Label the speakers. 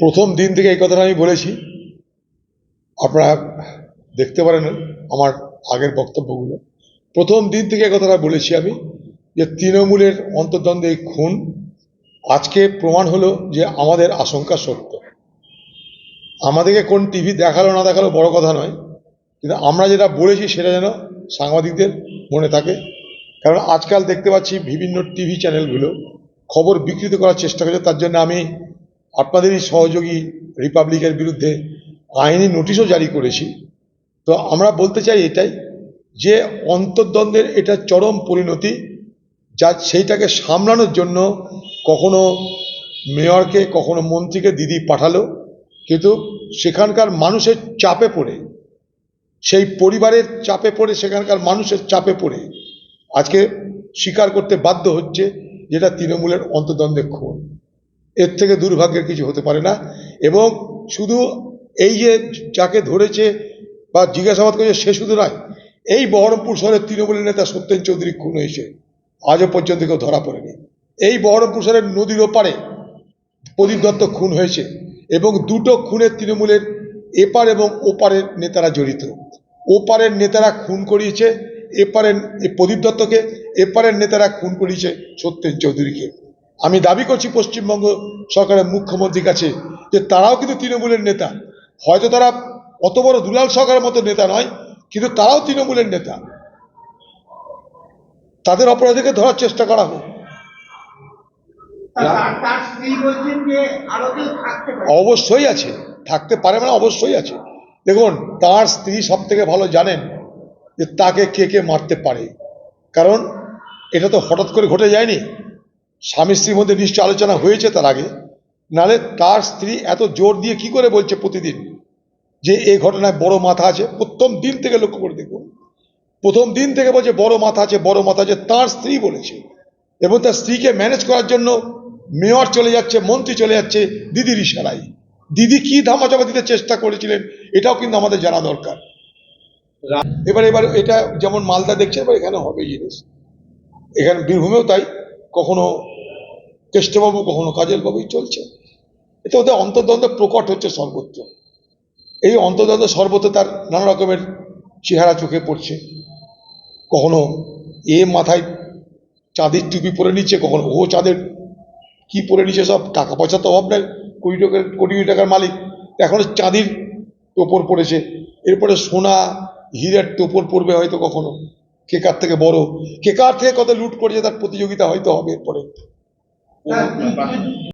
Speaker 1: প্রথম দিন থেকে এই কথাটা আমি বলেছি। আপনারা দেখতে পারেন আমার আগের বক্তব্যগুলো। প্রথম দিন থেকে এই কথাটা বলেছি আমি যে তৃণমূলের অন্তর্দ্বন্দ্বে এই খুন আজকে প্রমাণ হলো যে আমাদের আশঙ্কা সত্য। আমাদেরকে কোন টিভি দেখাল না দেখাল বড় কথা নয়, কিন্তু আমরা যেটা বলেছি সেটা যেন সাংবাদিকদের মনে থাকে। কারণ আজকাল দেখতে পাচ্ছি বিভিন্ন টিভি চ্যানেলগুলো খবর বিকৃত করার চেষ্টা করছে, তার জন্য আমি আপনাদেরই সহযোগী রিপাবলিকের বিরুদ্ধে আইনি নোটিশও জারি করেছি। তো আমরা বলতে চাই এটাই যে অন্তর্দ্বন্দ্বের এটা চরম পরিণতি যা সেইটাকে সামলানোর জন্য কখনো মেয়রকে, কখনো মন্ত্রীকে দিদি পাঠালো। কিন্তু সেখানকার মানুষের চাপে পড়ে, সেই পরিবারের চাপে পড়ে, সেখানকার মানুষের চাপে পড়ে আজকে স্বীকার করতে বাধ্য হচ্ছে যেটা তৃণমূলের অন্তর্দ্বন্দ্বে খুন এর থেকে দুর্ভাগ্যের কিছু হতে পারে না। এবং শুধু এই যে যাকে ধরেছে বা জিজ্ঞাসাবাদ করেছে, সে শুধু নয়, এই বহরমপুর শহরের তৃণমূলের নেতা সত্যেন চৌধুরী খুন হয়েছে। আজও পর্যন্ত কেউ ধরা পড়েনি। এই বহরমপুর শহরের নদীর ওপারে প্রদীপ দত্ত খুন হয়েছে এবং দুটো খুনের তৃণমূলের এপার এবং ওপারের নেতারা জড়িত। ওপারের নেতারা খুন করিয়েছে, এপারের প্রদীপ দত্তকে, এপারের নেতারা খুন করিয়েছে সত্যেন চৌধুরীকে। আমি দাবি করছি পশ্চিমবঙ্গ সরকারের মুখ্যমন্ত্রীর কাছে যে তারাও কিন্তু তৃণমূলের নেতা। হয়তো তারা অত বড় দুলাল সরকারের মতো নেতা নয় কিন্তু তারাও তৃণমূলের নেতা। তাদের অপরাধীকে ধরার চেষ্টা করা হোক। অবশ্যই আছে। থাকতে পারে মানে অবশ্যই আছে। দেখুন তার স্ত্রী সব থেকে ভালো জানেন যে তাকে কে কে মারতে পারে। কারণ এটা তো হঠাৎ করে ঘটে যায়নি। স্বামী স্ত্রীর মধ্যে নিশ্চয় আলোচনা হয়েছে তার আগে নালে তার স্ত্রী এত জোর দিয়ে কি করে বলছে প্রতিদিন? যে এই ঘটনায় বড় মাথা আছে, প্রথম দিন থেকে লক্ষ্য করে দেখুন। প্রথম দিন থেকে বলছে বড় মাথা আছে, বড় মাথা আছে, তার স্ত্রী বলেছে। এবং তার স্ত্রীকে ম্যানেজ করার জন্য মেয়র চলে যাচ্ছে, মন্ত্রী চলে যাচ্ছে, দিদির ইশারাই দিদি কি ধামাচাপা দিতে চেষ্টা করেছিলেন, এটাও কিন্তু আমাদের জানা দরকার। এবার এবার এটা যেমন মালদা দেখছে এবার এখানে হবে জিনিস। এখানে বীরভূমেও তাই, কখনো কেষ্টবাবু কখনো কাজল বাবুই চলছে? এতে ওদের অন্তর্দ্বন্দ্ব প্রকট হচ্ছে সর্বত্র। এই অন্তর্দ্বন্দ্ব সর্বত্র তার নানা রকমের চেহারা চোখে পড়ছে। কখনো এ মাথায় চাঁদের টুপি পরে নিচ্ছে, কখনো ও চাঁদের কি পরে নিচ্ছে সব টাকা পয়সা তো অভাব নাই, কোটি টাকার, কোটি কোটি টাকার মালিক। এখন চাঁদির টোপর পড়েছে। এরপরে সোনা, হীরের টোপর পড়বে হয়তো কখনো। কে কার থেকে বড়। কে কার থেকে কত লুট করেছে তার প্রতিযোগিতা হয়তো হবে এরপরে।
Speaker 2: তার